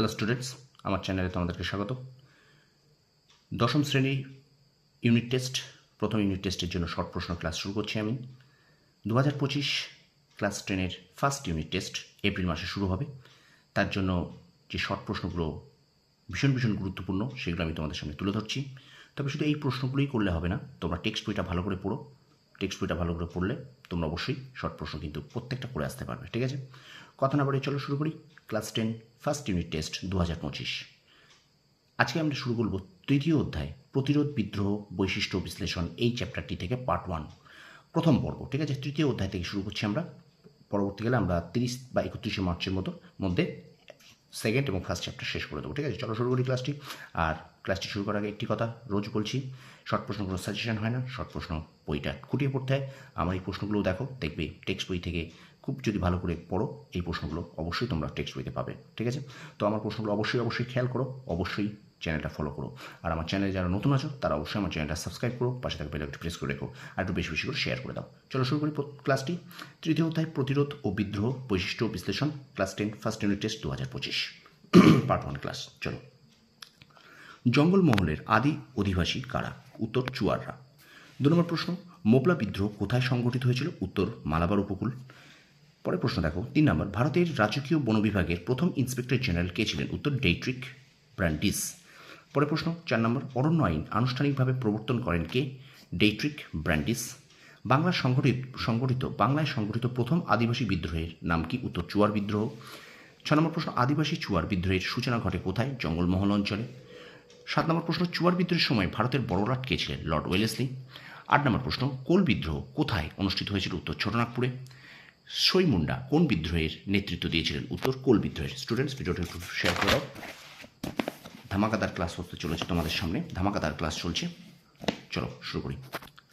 Hello students আমার চ্যানেলে তোমাদেরকে স্বাগত। দশম শ্রেণির ইউনিট টেস্ট প্রথম ইউনিট টেস্টের জন্য শর্ট প্রশ্ন ক্লাস শুরু করছি আমি। দু হাজার পঁচিশ ক্লাস টেনের ফার্স্ট ইউনিট টেস্ট এপ্রিল মাসে শুরু হবে। তার জন্য যে শর্ট প্রশ্নগুলো ভীষণ ভীষণ গুরুত্বপূর্ণ, সেগুলো আমি তোমাদের সামনে তুলে ধরছি। তবে শুধু এই প্রশ্নগুলোই করলে হবে না, তোমরা টেক্সট বইটা ভালো করে পড়ো। টেক্সট বইটা ভালো করে পড়লে তোমরা অবশ্যই শর্ট প্রশ্ন কিন্তু প্রত্যেকটা করে আসতে পারবে, ঠিক আছে? কথা না বলে চলো শুরু করি। Class ten, first unit test দু হাজার পঁচিশ। আজকে আমরা শুরু করব তৃতীয় অধ্যায়, প্রতিরোধ বিদ্রোহ বৈশিষ্ট্য বিশ্লেষণ, এই চ্যাপ্টারটি থেকে পার্ট ওয়ান প্রথম পর্ব, ঠিক আছে? তৃতীয় অধ্যায় থেকে শুরু করছি আমরা। পরবর্তীকালে আমরা তিরিশ বা একত্রিশে মার্চের মতো, মধ্যে সেকেন্ড এবং ফার্স্ট চ্যাপ্টার শেষ করে দেবো, ঠিক আছে? চলো শুরু করি ক্লাসটি আর ক্লাসটি শুরু করার আগে একটি কথা রোজ বলছি শর্ট প্রশ্ন কোনো সাজেশন হয় না শর্ট প্রশ্ন বইটা খুঁটিয়ে পড়তে হয়। আমার এই প্রশ্নগুলোও দেখো, দেখবে টেক্সট বই থেকে খুব যদি ভালো করে পড়ো, এই প্রশ্নগুলো অবশ্যই তোমরা টেক্সট বইতে পাবে, ঠিক আছে? তো আমার প্রশ্নগুলো অবশ্যই অবশ্যই খেয়াল করো, অবশ্যই চ্যানেলটা ফলো করো। আর আমার চ্যানেলে যারা নতুন আছো, তারা অবশ্যই আমার চ্যানেলটা সাবস্ক্রাইব করো, পাশে থাকা বেল প্রেস করে রেখো, আর একটু বেশি বেশি করে শেয়ার করে দাও। চলো শুরু করি ক্লাসটি তৃতীয় অধ্যায়, প্রতিরোধ ও বিদ্রোহ বৈশিষ্ট্য বিশ্লেষণ class ten first unit test দু হাজার পঁচিশ। পার্ট ওয়ান ক্লাস চলো। জঙ্গলমহলের আদি অধিবাসী কারা? উত্তর, চুয়াররা। দু নম্বর প্রশ্ন মোবলা বিদ্রোহ কোথায় সংগঠিত হয়েছিল? উত্তর, মালাবার উপকূল। পরের প্রশ্ন দেখো, তিন নম্বর, ভারতের রাজকীয় বন বিভাগের প্রথম ইন্সপেক্টর জেনারেল কে ছিলেন? উত্তর, ডেইট্রিক ব্র্যান্ডিস। পরের প্রশ্ন, চার নম্বর, অরণ্য আইন আনুষ্ঠানিকভাবে প্রবর্তন করেন কে? ডেইট্রিক ব্র্যান্ডিস। বাংলা সংগঠিত সংগঠিত বাংলায় সংগঠিত প্রথম আদিবাসী বিদ্রোহের নাম কি? উত্তর, চুয়ার বিদ্রোহ। ছ নম্বর প্রশ্ন, আদিবাসী চুয়ার বিদ্রোহের সূচনা ঘটে কোথায়? জঙ্গলমহল অঞ্চলে। সাত নম্বর প্রশ্ন, চুয়ার বিদ্রোহের সময় ভারতের বড়রাট কে ছিলেন? Lord Wellesley. আট নম্বর প্রশ্ন, কোল বিদ্রোহ কোথায় অনুষ্ঠিত হয়েছিল? উত্তর, ছোটনাগপুরে। সইমুন্ডা কোন বিদ্রোহের নেতৃত্ব দিয়েছিলেন? উত্তর, কোল বিদ্রোহের। স্টুডেন্টস, ভিডিওটা একটু শেয়ার করে ধামাকাদার ক্লাস হতে চলেছে তোমাদের সামনে। ধামাকাদার ক্লাস চলছে। চলো, শুরু করি।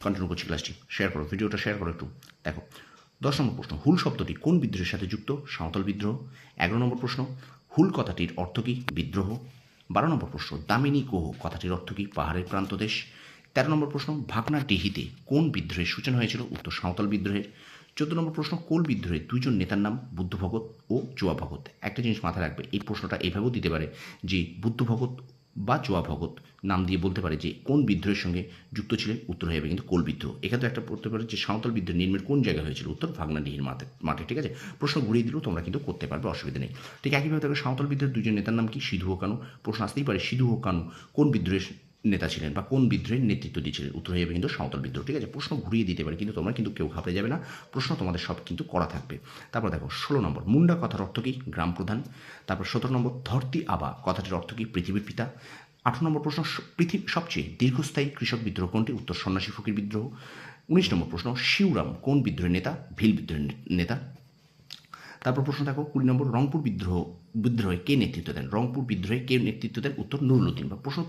কন্টিনিউ করছি ক্লাসটি শেয়ার করো, ভিডিওটা শেয়ার করো একটু। দেখো দশ নম্বর প্রশ্ন, হুল শব্দটি কোন বিদ্রোহের সাথে যুক্ত? সাঁওতাল বিদ্রোহ। এগারো নম্বর প্রশ্ন, হুল কথাটির অর্থ কী? বিদ্রোহ। বারো নম্বর প্রশ্ন, দামিনী কোহ কথাটির অর্থ কী? পাহাড়ের প্রান্তদেশ তেরো নম্বর প্রশ্ন ভাগনা ডিহিতে কোন বিদ্রোহের সূচনা হয়েছিল? উত্তর, সাঁওতাল বিদ্রোহের। চোদ্দ নম্বর প্রশ্ন, কোল বিদ্রোহে দুজন নেতার নাম বুদ্ধ ভগত ও চুয়া ভগত একটা জিনিস মাথায় রাখবে, এই প্রশ্নটা এইভাবেও দিতে পারে যে বুদ্ধ ভগত বা চুয়া ভগত নাম দিয়ে বলতে পারে যে কোন বিদ্রোহের সঙ্গে যুক্ত ছিলেন, উত্তর হয়ে যাবে। কিন্তু কোল বিদ্রোহ, এখানে তো একটা পড়তে পারে যে সাঁওতাল বিদ্রোহ নির্মের কোন জায়গায় হয়েছিল? উত্তর ভাগনাডিহির মাঠে মাঠে, ঠিক আছে? প্রশ্ন ঘুরিয়ে দিলেও তোমরা কিন্তু করতে পারবে, অসুবিধা নেই। ঠিক একইভাবে দেখো, সাঁওতাল বিদ্রোহের দুজন নেতার নাম কি? সিধু ও কানু প্রশ্ন আসতেই পারে, সিধু ও কানু কোন বিদ্রোহের নেতা ছিলেন বা কোন বিদ্রোহের নেতৃত্ব দিয়েছিলেন? উত্তর হয়ে যাবে কিন্তু সাঁওতাল বিদ্রোহ, ঠিক আছে? প্রশ্ন ঘুরিয়ে দিতে পারে, কিন্তু তোমরা কিন্তু কেউ ঘাবড়ে যাবে না। প্রশ্ন তোমাদের সব কিন্তু করা থাকবে। তারপর দেখো, ষোলো নম্বর, মুন্ডা কথার অর্থ কী? গ্রাম প্রধান। তারপর সতেরো নম্বর, ধরতি আবা কথাটির অর্থ কী? পৃথিবীর পিতা। আঠারো নম্বর প্রশ্ন পৃথিবী সবচেয়ে দীর্ঘস্থায়ী কৃষক বিদ্রোহ কোনটি? উত্তর সন্ন্যাসী ফকির বিদ্রোহ। উনিশ নম্বর প্রশ্ন, শিউরাম কোন বিদ্রোহের নেতা? ভিল বিদ্রোহের নেতা। তারপর প্রশ্ন দেখো কুড়ি নম্বর, রংপুর বিদ্রোহ, বিদ্রোহে কে নেতৃত্ব দেন? রংপুর বিদ্রোহে কে নেতৃত্ব দেন? উত্তর নুরুল উদ্দিন বা প্রশ্ন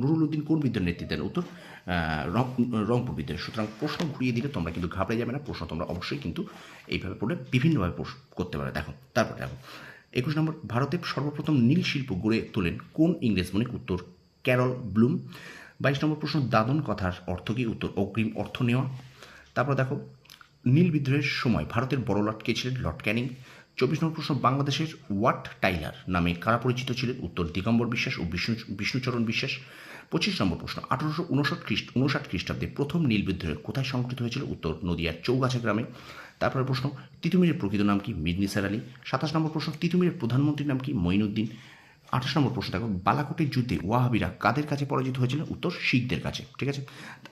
নুরুল উদ্দিন কোন বিদ্রোহের নেতৃত্ব দেন? উত্তর রংপুর বিদ্রোহে। সুতরাং প্রশ্ন ঘুরিয়ে দিলে তোমরা কিন্তু ঘাবড়ে যাবে না। প্রশ্ন তোমরা অবশ্যই কিন্তু এইভাবে পড়লে বিভিন্নভাবে করতে পারো। দেখো, তারপর দেখো, একুশ নম্বর ভারতের সর্বপ্রথম নীল শিল্প গড়ে তোলেন কোন ইংরেজ মনে উত্তর, ক্যারল ব্লুম। বাইশ নম্বর প্রশ্ন, দাদন কথার অর্থ কি? উত্তর, অগ্রিম অর্থ নেওয়া। তারপর দেখো, নীল বিদ্রোহের সময় ভারতের বড় লর্ড কে ছিলেন? Lord Canning. চব্বিশ নম্বর প্রশ্ন, বাংলাদেশের ওয়াট টাইলার নামে কারা পরিচিত ছিলেন? উত্তর, দিগম্বর বিশ্বাস ও বিষ্ণু, বিষ্ণুচরণ বিশ্বাস। পঁচিশ নম্বর প্রশ্ন, আঠারোশো উনষাট খ্রিস্ট উনষাট খ্রিস্টাব্দে প্রথম নীল বিদ্রোহে কোথায় সংঘটিত হয়েছিল? উত্তর, নদিয়ার চৌগাছা গ্রামে। তারপরে প্রশ্ন, তিতুমিরের প্রকৃত নাম কি? মিদনিসার নিসার আলী। সাতাশ নম্বর প্রশ্ন, তিতুমিরের প্রধানমন্ত্রীর নাম কি? মঈনুদ্দিন আঠাশ নম্বর প্রশ্ন দেখো, বালাকোটের যুদ্ধে ওয়াহাবিরা কাদের কাছে পরাজিত হয়েছিল? উত্তর, শিখদের কাছে, ঠিক আছে?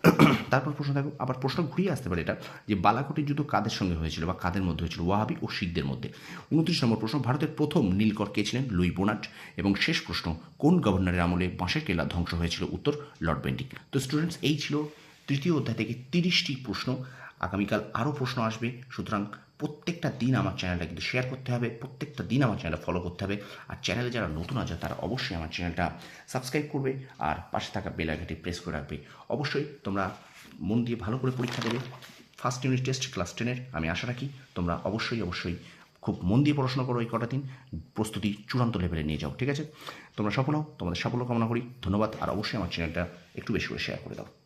তারপর প্রশ্ন দেখো, আবার প্রশ্ন ঘুরিয়ে আসতে পারে এটা, যে বালাকোটের যুদ্ধ কাদের সঙ্গে হয়েছিল বা কাদের মধ্যে হয়েছিল? ওয়াহাবি ও শিখদের মধ্যে। উনত্রিশ নম্বর প্রশ্ন, ভারতের প্রথম নীলকর কে ছিলেন? Louis Bonnaud. এবং শেষ প্রশ্ন, কোন গভর্নরের আমলে বাঁশের কেলা ধ্বংস হয়েছিল? উত্তর, লর্ড বেন্টিক তো স্টুডেন্টস এই ছিল তৃতীয় অধ্যায় থেকে তিরিশটি প্রশ্ন। আগামীকাল আরও প্রশ্ন আসবে। সুতরাং প্রত্যেকটা দিন আমার চ্যানেলটা কিন্তু শেয়ার করতে হবে, প্রত্যেকটা দিন আমার চ্যানেলটা ফলো করতে হবে। আর চ্যানেলে যারা নতুন আছে, তারা অবশ্যই আমার চ্যানেলটা সাবস্ক্রাইব করবে আর পাশে থাকা বেল আইকনটি প্রেস করে রাখবে। অবশ্যই তোমরা মন দিয়ে ভালো করে পরীক্ষা দেবে। ফার্স্ট ইউনিট টেস্ট ক্লাস টেনের আমি আশা রাখি তোমরা অবশ্যই অবশ্যই খুব মন দিয়ে পড়াশোনা করো এই কটা দিন। প্রস্তুতি চূড়ান্ত লেভেলে নিয়ে যাও, ঠিক আছে? তোমরা সফল হও, তোমাদের সাফল্য কামনা করি, ধন্যবাদ। আর অবশ্যই আমার চ্যানেলটা একটু বেশি করে শেয়ার করে দাও।